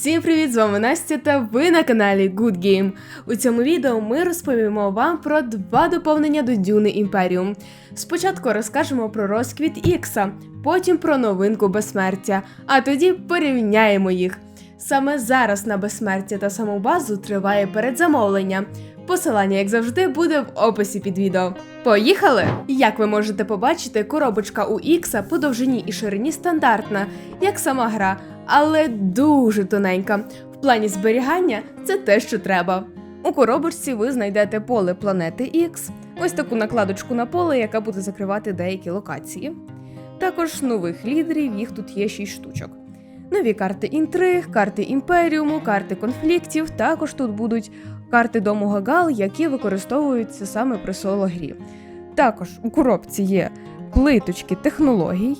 Всім привіт! З вами Настя та ви на каналі Good Game. У цьому відео ми розповімо вам про два доповнення до Дюни Імперіум. Спочатку розкажемо про розквіт Ікса, потім про новинку безсмертя, а тоді порівняємо їх. Саме зараз на безсмертя та саму базу триває передзамовлення. Посилання, як завжди, буде в описі під відео. Поїхали! Як ви можете побачити, коробочка у Ікса по довжині і ширині стандартна, як сама гра, але дуже тоненька. В плані зберігання це те, що треба. У коробочці ви знайдете поле планети X, ось таку накладочку на поле, яка буде закривати деякі локації. Також нових лідерів, їх тут є 6 штучок. Нові карти інтриг, карти імперіуму, карти конфліктів. Також тут будуть карти дому Гагал, які використовуються саме при соло-грі. Також у коробці є плиточки технологій,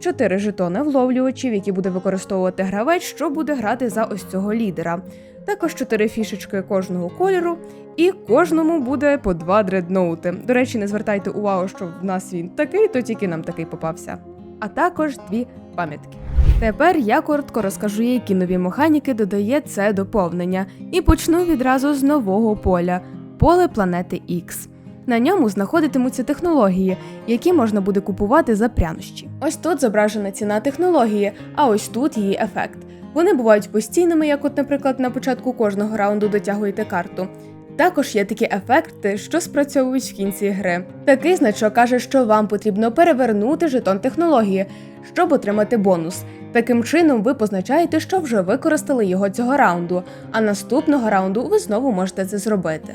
4 жетони вловлювачів, які буде використовувати гравець, що буде грати за ось цього лідера. Також 4 фішечки кожного кольору, і кожному буде по 2 дредноути. До речі, не звертайте увагу, що в нас він такий, то тільки нам такий попався. А також дві пам'ятки. Тепер я коротко розкажу, які нові механіки додає це доповнення, і почну відразу з нового поля поле планети X. На ньому знаходитимуться технології, які можна буде купувати за прянощі. Ось тут зображена ціна технології, а ось тут її ефект. Вони бувають постійними, як, от, наприклад, на початку кожного раунду дотягуєте карту. Також є такі ефекти, що спрацьовують в кінці гри. Такий значок каже, що вам потрібно перевернути жетон технології, щоб отримати бонус. Таким чином, ви позначаєте, що вже використали його цього раунду, а наступного раунду ви знову можете це зробити.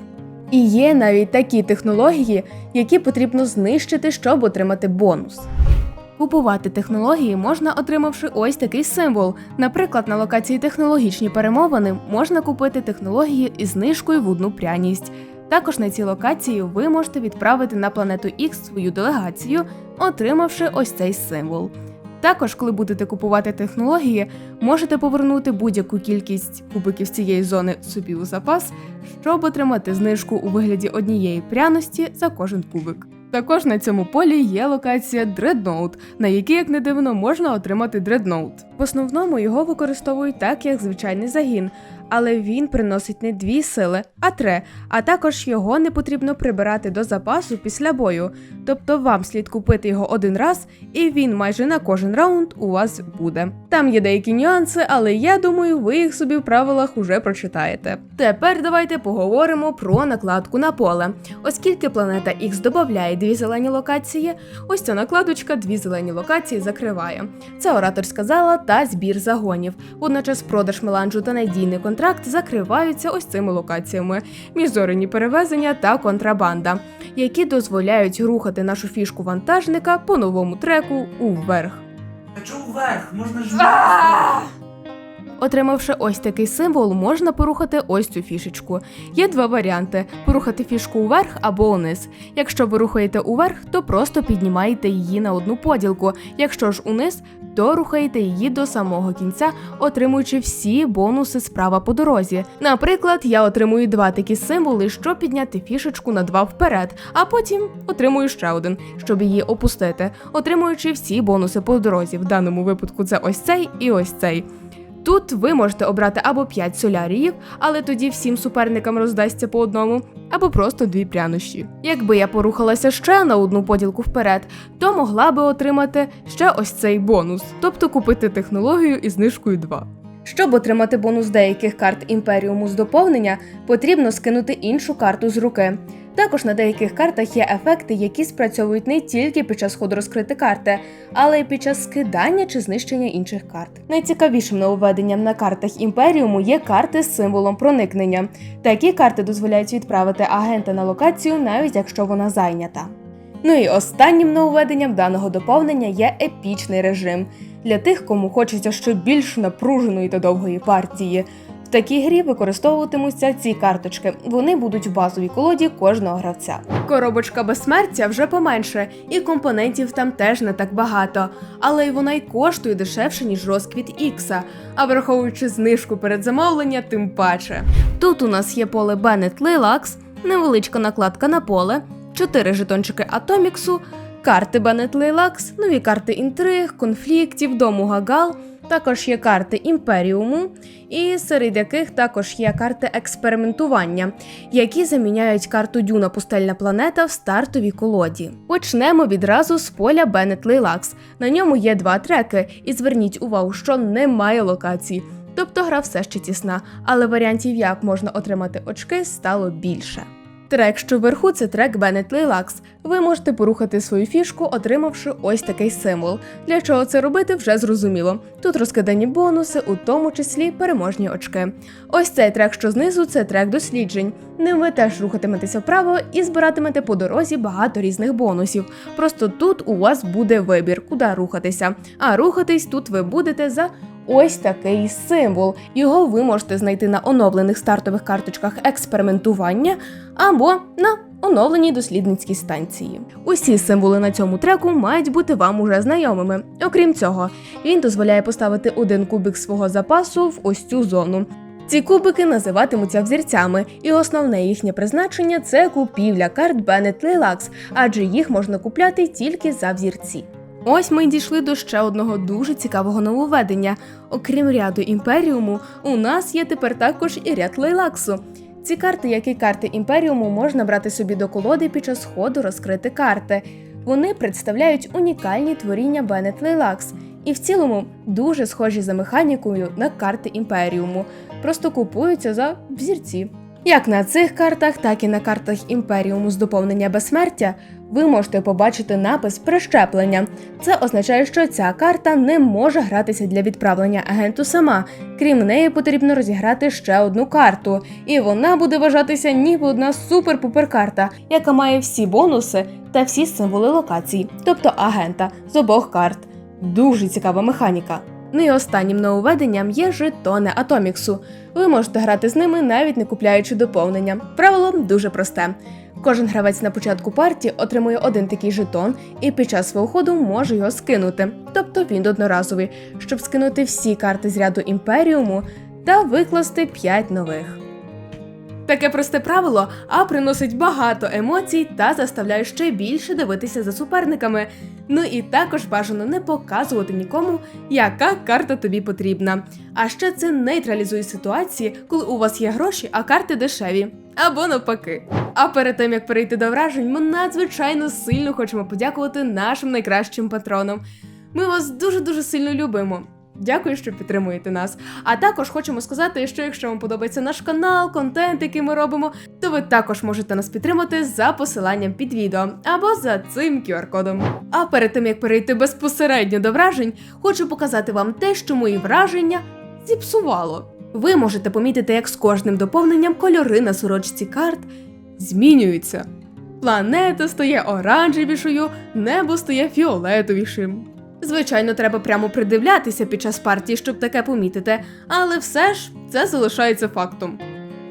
І є навіть такі технології, які потрібно знищити, щоб отримати бонус. Купувати технології можна, отримавши ось такий символ. Наприклад, на локації технологічні перемовини можна купити технології із знижкою в одну пряність. Також на цій локації ви можете відправити на планету X свою делегацію, отримавши ось цей символ. Також, коли будете купувати технології, можете повернути будь-яку кількість кубиків цієї зони собі у запас, щоб отримати знижку у вигляді однієї пряності за кожен кубик. Також на цьому полі є локація Dreadnought, на якій, як не дивно, можна отримати Dreadnought. В основному його використовують так, як звичайний загін, але він приносить не дві сили, а три, а також його не потрібно прибирати до запасу після бою. Тобто вам слід купити його один раз, і він майже на кожен раунд у вас буде. Там є деякі нюанси, але я думаю, ви їх собі в правилах уже прочитаєте. Тепер давайте поговоримо про накладку на поле. Оскільки планета X додає дві зелені локації, ось ця накладочка дві зелені локації закриває. Це ораторська зала та збір загонів. Водночас продаж меланжу та надійний контракт закриваються ось цими локаціями: міжзорені перевезення та контрабанда, які дозволяють рухати нашу фішку вантажника по новому треку уверх. Хочу вверх, можна ж Отримавши ось такий символ, можна порухати ось цю фішечку. Є два варіанти: порухати фішку вверх або униз. Якщо ви рухаєте уверх, то просто піднімаєте її на одну поділку. Якщо ж униз, то рухаєте її до самого кінця, отримуючи всі бонуси справа по дорозі. Наприклад, я отримую два такі символи, щоб підняти фішечку на два вперед, а потім отримую ще один, щоб її опустити, отримуючи всі бонуси по дорозі. В даному випадку це ось цей і ось цей. Тут ви можете обрати або 5 соляріїв, але тоді всім суперникам роздасться по одному, або просто дві прянощі. Якби я порухалася ще на одну поділку вперед, то могла би отримати ще ось цей бонус, тобто купити технологію із знижкою 2. Щоб отримати бонус деяких карт імперіуму з доповнення, потрібно скинути іншу карту з руки. Також на деяких картах є ефекти, які спрацьовують не тільки під час ходу розкрити карти, але й під час скидання чи знищення інших карт. Найцікавішим нововведенням на картах імперіуму є карти з символом проникнення. Такі карти дозволяють відправити агента на локацію, навіть якщо вона зайнята. Ну і останнім нововведенням даного доповнення є епічний режим для тих, кому хочеться ще більш напруженої та довгої партії. В такій грі використовуватимуться ці карточки. Вони будуть в базовій колоді кожного гравця. Коробочка безсмертя вже поменше, і компонентів там теж не так багато, але й вона й коштує дешевше, ніж розквіт Ікса. А враховуючи знижку перед замовлення, тим паче. Тут у нас є поле Bennett Lilacs, невеличка накладка на поле, 4 жетончики Атоміксу, карти Bennett Lilacs, нові карти інтриг, конфліктів, дому Гагал Також є карти імперіуму, і серед яких також є карти експериментування, які заміняють карту Дюна Пустельна планета в стартовій колоді. Почнемо відразу з поля Беннет Лейлакс. На ньому є два треки, і зверніть увагу, що немає локацій. Тобто гра все ще тісна, але варіантів, як можна отримати очки, стало більше. Трек, що вверху, це трек Bennett Lilacs. Ви можете порухати свою фішку, отримавши ось такий символ. Для чого це робити, вже зрозуміло. Тут розкидані бонуси, у тому числі переможні очки. Ось цей трек, що знизу, це трек досліджень. Ним ви теж рухатиметеся вправо і збиратимете по дорозі багато різних бонусів. Просто тут у вас буде вибір, куди рухатися. А рухатись тут ви будете за ось такий символ. Його ви можете знайти на оновлених стартових карточках експериментування або на оновленій дослідницькій станції. Усі символи на цьому треку мають бути вам уже знайомими. Окрім цього, він дозволяє поставити один кубик свого запасу в ось цю зону. Ці кубики називатимуться взірцями, і основне їхнє призначення це купівля карт Bennett Lilacs, адже їх можна купляти тільки за взірці. Ось ми й дійшли до ще одного дуже цікавого нововведення. Окрім ряду імперіуму, у нас є тепер також і ряд лейлаксу. Ці карти, як і карти імперіуму, можна брати собі до колоди під час ходу розкрити карти. Вони представляють унікальні творіння Bennett Lilacs і в цілому дуже схожі за механікою на карти імперіуму, просто купуються за взірці. Як на цих картах, так і на картах імперіуму з доповнення безсмертя ви можете побачити напис прищеплення. Це означає, що ця карта не може гратися для відправлення агенту сама. Крім неї, потрібно розіграти ще одну карту, і вона буде вважатися ніби одна супер-пупер карта, яка має всі бонуси та всі символи локацій, тобто агента з обох карт. Дуже цікава механіка. Ну і останнім нововведенням є жетони Атоміксу. Ви можете грати з ними, навіть не купляючи доповнення. Правило дуже просте. Кожен гравець на початку партії отримує один такий жетон і під час свого ходу може його скинути. Тобто він одноразовий, щоб скинути всі карти з ряду імперіуму та викласти 5 нових. Таке просте правило, а приносить багато емоцій та заставляє ще більше дивитися за суперниками. Ну і також бажано не показувати нікому, яка карта тобі потрібна. А ще це нейтралізує ситуації, коли у вас є гроші, а карти дешеві. Або навпаки. А перед тим як перейти до вражень, ми надзвичайно сильно хочемо подякувати нашим найкращим патронам. Ми вас дуже дуже сильно любимо. Дякую, що підтримуєте нас. А також хочемо сказати, що якщо вам подобається наш канал, контент, який ми робимо, то ви також можете нас підтримати за посиланням під відео або за цим QR-кодом. А перед тим як перейти безпосередньо до вражень, хочу показати вам те, що мої враження зіпсувало. Ви можете помітити, як з кожним доповненням кольори на сорочці карт змінюються. Планета стає оранжевішою, небо стає фіолетовішим. Звичайно, треба прямо придивлятися під час партії, щоб таке помітити, але все ж це залишається фактом.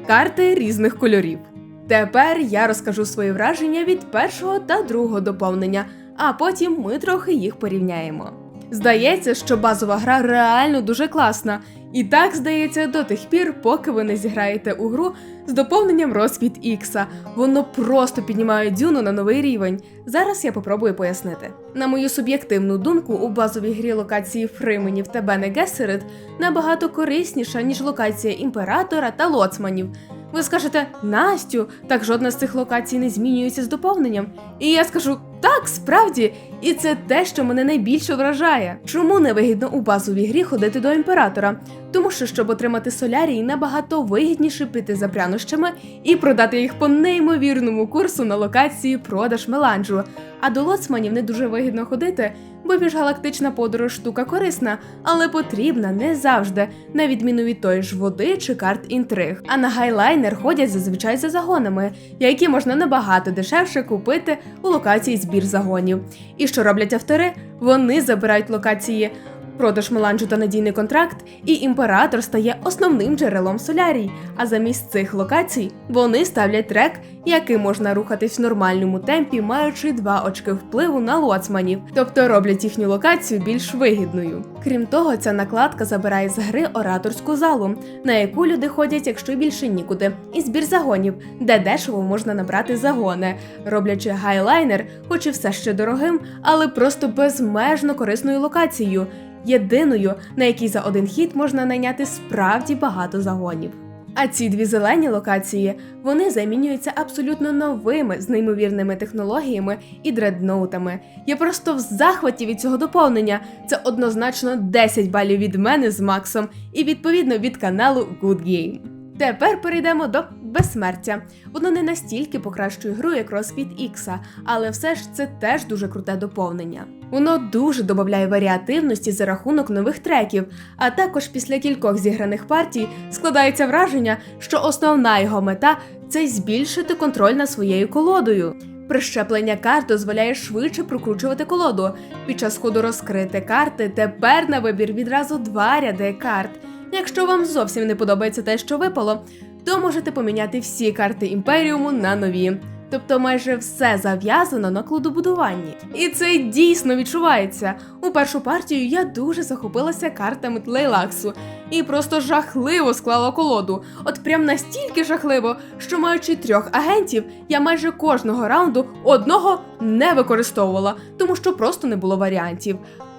Карти різних кольорів. Тепер я розкажу свої враження від першого та другого доповнення, а потім ми трохи їх порівняємо. Здається, що базова гра реально дуже класна, і так здається до тих пір, поки ви не зіграєте у гру з доповненням Розквіт Ікса. Воно просто піднімає дюну на новий рівень. Зараз я попробую пояснити. На мою суб'єктивну думку, у базовій грі локації Фрименів та Бене Гессерит набагато корисніша, ніж локація імператора та лоцманів. Ви скажете, Настю, так жодна з цих локацій не змінюється з доповненням. І я скажу, так, справді, і це те, що мене найбільше вражає. Чому невигідно у базовій грі ходити до імператора? Тому що, щоб отримати солярій, набагато вигідніше піти за прянощами і продати їх по неймовірному курсу на локації продаж меланджу. А до лоцманів не дуже вигідно ходити, бо міжгалактична подорож штука корисна, але потрібна не завжди, на відміну від тої ж води чи карт інтриг. А на гайлайнер ходять зазвичай за загонами, які можна набагато дешевше купити у локації збір загонів. І що роблять автори? Вони забирають локації. Продаж меланжу та надійний контракт, і імператор стає основним джерелом солярій. А замість цих локацій вони ставлять трек, який можна рухатись в нормальному темпі, маючи два очки впливу на лоцманів, тобто роблять їхню локацію більш вигідною. Крім того, ця накладка забирає з гри ораторську залу, на яку люди ходять, якщо більше нікуди, і збір загонів, де дешево можна набрати загони, роблячи гайлайнер, хоч і все ще дорогим, але просто безмежно корисною локацією. Єдиною, на якій за один хід можна найняти справді багато загонів. А ці дві зелені локації вони замінюються абсолютно новими з неймовірними технологіями і дредноутами. Я просто в захваті від цього доповнення. Це однозначно 10 балів від мене з Максом і відповідно від каналу Good Game. Тепер перейдемо до безсмертя. Воно не настільки покращує гру, як розквіт Ікса, але все ж це теж дуже круте доповнення. Воно дуже додає варіативності за рахунок нових треків, а також після кількох зіграних партій складається враження, що основна його мета це збільшити контроль над своєю колодою. Прищеплення карт дозволяє швидше прокручувати колоду. Під час ходу розкрити карти тепер на вибір відразу два ряди карт. Якщо вам зовсім не подобається те, що випало, то можете поміняти всі карти імперіуму на нові. Тобто майже все зав'язано на клудобудуванні. І це дійсно відчувається. У першу партію я дуже захопилася картами Тлейлаксу і просто жахливо склала колоду. От прям настільки жахливо, що маючи трьох агентів, я майже кожного раунду одного не використовувала, тому що просто не було варіантів.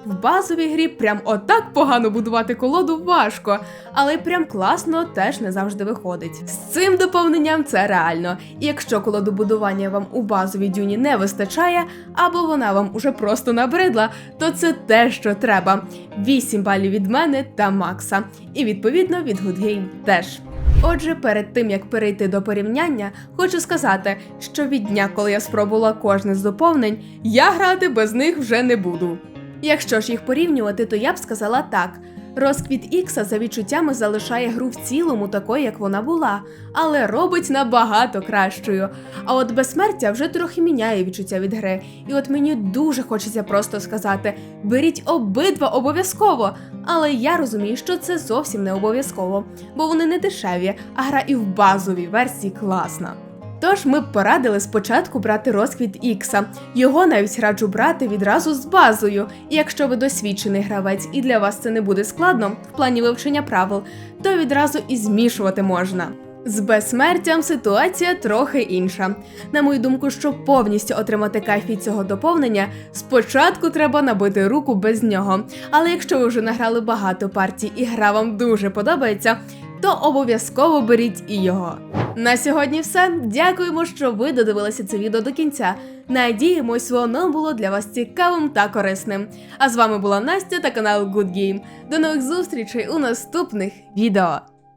В базовій грі прям отак погано будувати колоду важко, але прям класно теж не завжди виходить. З цим доповненням це реально. І якщо колодобудування вам у базовій дюні не вистачає, або вона вам уже просто набридла, то це те, що треба. 8 балів від мене та Макса. І відповідно від Good Game теж. Отже, перед тим як перейти до порівняння, хочу сказати, що від дня, коли я спробувала кожне з доповнень, я грати без них вже не буду. Якщо ж їх порівнювати, то я б сказала так. Розквіт Ікса за відчуттями залишає гру в цілому такою, як вона була, але робить набагато кращою. А от безсмертя вже трохи міняє відчуття від гри. І от мені дуже хочеться просто сказати: беріть обидва обов'язково. Але я розумію, що це зовсім не обов'язково, бо вони не дешеві, а гра і в базовій версії класна. Тож ми б порадили спочатку брати розквіт Ікса. Його навіть раджу брати відразу з базою. І якщо ви досвідчений гравець і для вас це не буде складно в плані вивчення правил, то відразу і змішувати можна. З безсмертям ситуація трохи інша. На мою думку, щоб повністю отримати кайф від цього доповнення, спочатку треба набити руку без нього. Але якщо ви вже награли багато партій і гра вам дуже подобається, то обов'язково беріть і його. На сьогодні все. Дякуємо, що ви додивилися це відео до кінця. Надіємось, воно було для вас цікавим та корисним. А з вами була Настя та канал Good Game. До нових зустрічей у наступних відео.